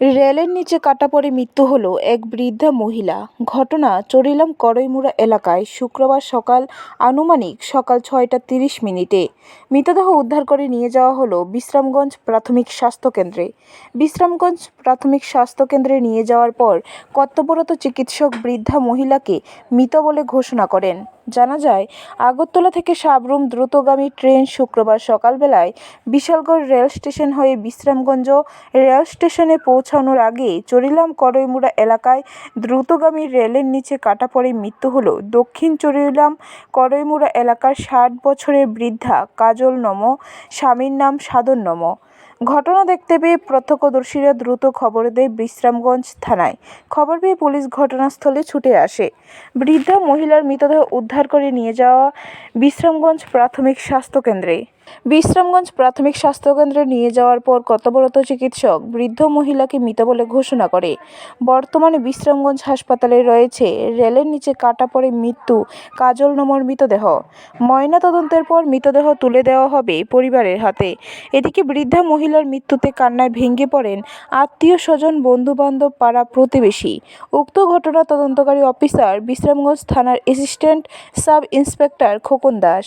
রেলের নিচে কাটা পড়ে মৃত্যু হল এক বৃদ্ধা মহিলা। ঘটনা চরিলাম কড়ইমুড়া এলাকায় শুক্রবার সকাল আনুমানিক সকাল ছয়টা তিরিশ মিনিটে। মৃতদেহ উদ্ধার করে নিয়ে যাওয়া হলো বিশ্রামগঞ্জ প্রাথমিক স্বাস্থ্যকেন্দ্রে বিশ্রামগঞ্জ প্রাথমিক স্বাস্থ্যকেন্দ্রে নিয়ে যাওয়ার পর কর্তব্যরত চিকিৎসক বৃদ্ধা মহিলাকে মৃত বলে ঘোষণা করেন। জানা যায়, আগরতলা থেকে সাবরুম দ্রুতগামী ট্রেন শুক্রবার সকালবেলায় বিশালগড় রেল স্টেশন হয়ে বিশ্রামগঞ্জ রেল স্টেশনে পৌঁছানোর আগে চরিলাম করইমুড়া এলাকায় দ্রুতগামী রেলের নিচে কাটা পড়ে মৃত্যু হল। দক্ষিণ চরিলাম কড়ইমুড়া এলাকার ষাট বছরের বৃদ্ধা কাজল নম, স্বামীর নাম সাধন নম। ঘটনা দেখতে পেয়ে প্রত্যক্ষদর্শীরা দ্রুত খবর দেয় বিশ্রামগঞ্জ থানায়। খবর পেয়ে পুলিশ ঘটনাস্থলে ছুটে আসে। বৃদ্ধা মহিলার মৃতদেহ উদ্ধার করে নিয়ে যাওয়া বিশ্রামগঞ্জ প্রাথমিক স্বাস্থ্যকেন্দ্রে বিশ্রামগঞ্জ প্রাথমিক স্বাস্থ্যকেন্দ্রে নিয়ে যাওয়ার পর কর্তব্যরত চিকিৎসক বৃদ্ধ মহিলাকে মৃত বলে ঘোষণা করে। বর্তমানে বিশ্রামগঞ্জ হাসপাতালে রয়েছে, রেলের নিচে কাটা পড়ে মৃত্যু, কাজল নমর মৃতদেহ। ময়নাতদন্তের পর মৃতদেহ তুলে দেওয়া হবে পরিবারের হাতে। এদিকে বৃদ্ধা মহিলার মৃত্যুতে কান্নায় ভেঙে পড়েন আত্মীয় স্বজন, বন্ধুবান্ধব পাড়া প্রতিবেশী। উক্ত ঘটনা তদন্তকারী অফিসার বিশ্রামগঞ্জ থানার assistant sub inspector Khokan Das.